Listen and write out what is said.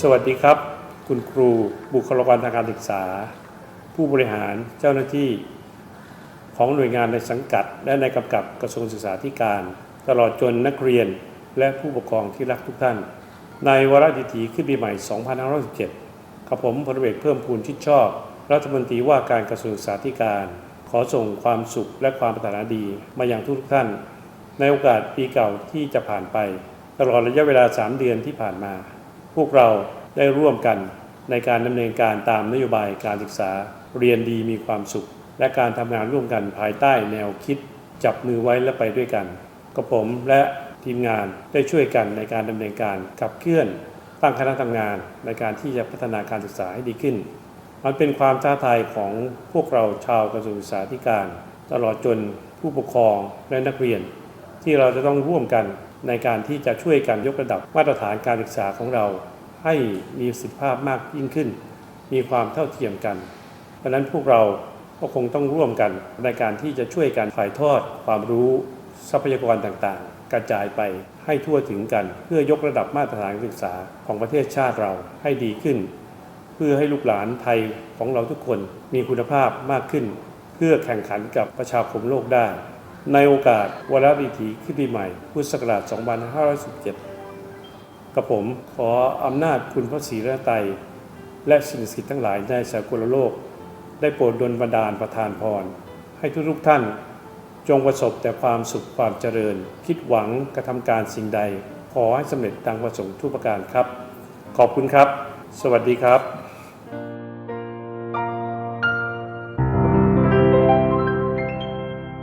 สวัสดีครับ คุณครู บุคลากรทางการศึกษา ผู้บริหารเจ้าหน้าที่ ของหน่วยงานในสังกัด และในกำกับกระทรวงศึกษาธิการ ตลอดจนนักเรียนและผู้ปกครองที่รักทุกท่าน ในวาระดิถีขึ้นปีใหม่ 2517กับผมพลเอกเพิ่มพูนชิดชอบ รัฐมนตรีว่าการกระทรวงศึกษาธิการ ขอส่งความสุขและความปรารถนาดีมาอย่างทุกๆท่าน ในโอกาสปีเก่าที่จะผ่านไป ตลอดระยะเวลา 3 เดือนที่ผ่านมา พวกเราได้ร่วมกันในการดำเนินการตามนโยบายการศึกษาเรียนดีมีความสุข และการทำงานร่วมกันภายใต้แนวคิด จับมือไว้และไปด้วยกันกระผมและทีมงานได้ช่วยกันในการดำเนินการขับเคลื่อน ตั้งคณะทำงานในการที่จะพัฒนาการศึกษาให้ดีขึ้น มันเป็นความท้าทายของพวกเราชาวกระทรวงศึกษาธิการ ตลอดจนผู้ปกครองและนักเรียน ที่เราจะต้องร่วมกันในการที่จะช่วยกันยกระดับมาตรฐานการศึกษาของเรา ให้มีประสิทธิภาพมากยิ่งขึ้น มีความเท่าเทียมกัน เพราะนั้นพวกเราก็คงต้องร่วมกันในการที่จะช่วยกันถ่ายทอดความรู้ทรัพยากรต่างๆ กระจายไปให้ทั่วถึงกัน เพื่อยกระดับมาตรฐานการศึกษาของประเทศชาติเราให้ดีขึ้น เพื่อให้ลูกหลานไทยของเราทุกคนมีคุณภาพมากขึ้น เพื่อแข่งขันกับประชาคมโลกได้ ในโอกาสวาระดิถีขึ้นปีใหม่พุทธศักราช 2517 กับผมขออำนาจคุณพระศรีรัตไตรัยและสิ่งศักดิ์สิทธิ์ทั้งหลายในสากลโลก ได้โปรดดลบันดาลประทานพร ให้ทุกทุกท่าน จงประสบแต่ความสุขความเจริญ คิดหวังกระทำการสิ่งใด ขอให้สำเร็จตามประสงค์ทุกประการครับ ขอบคุณครับ สวัสดีครับ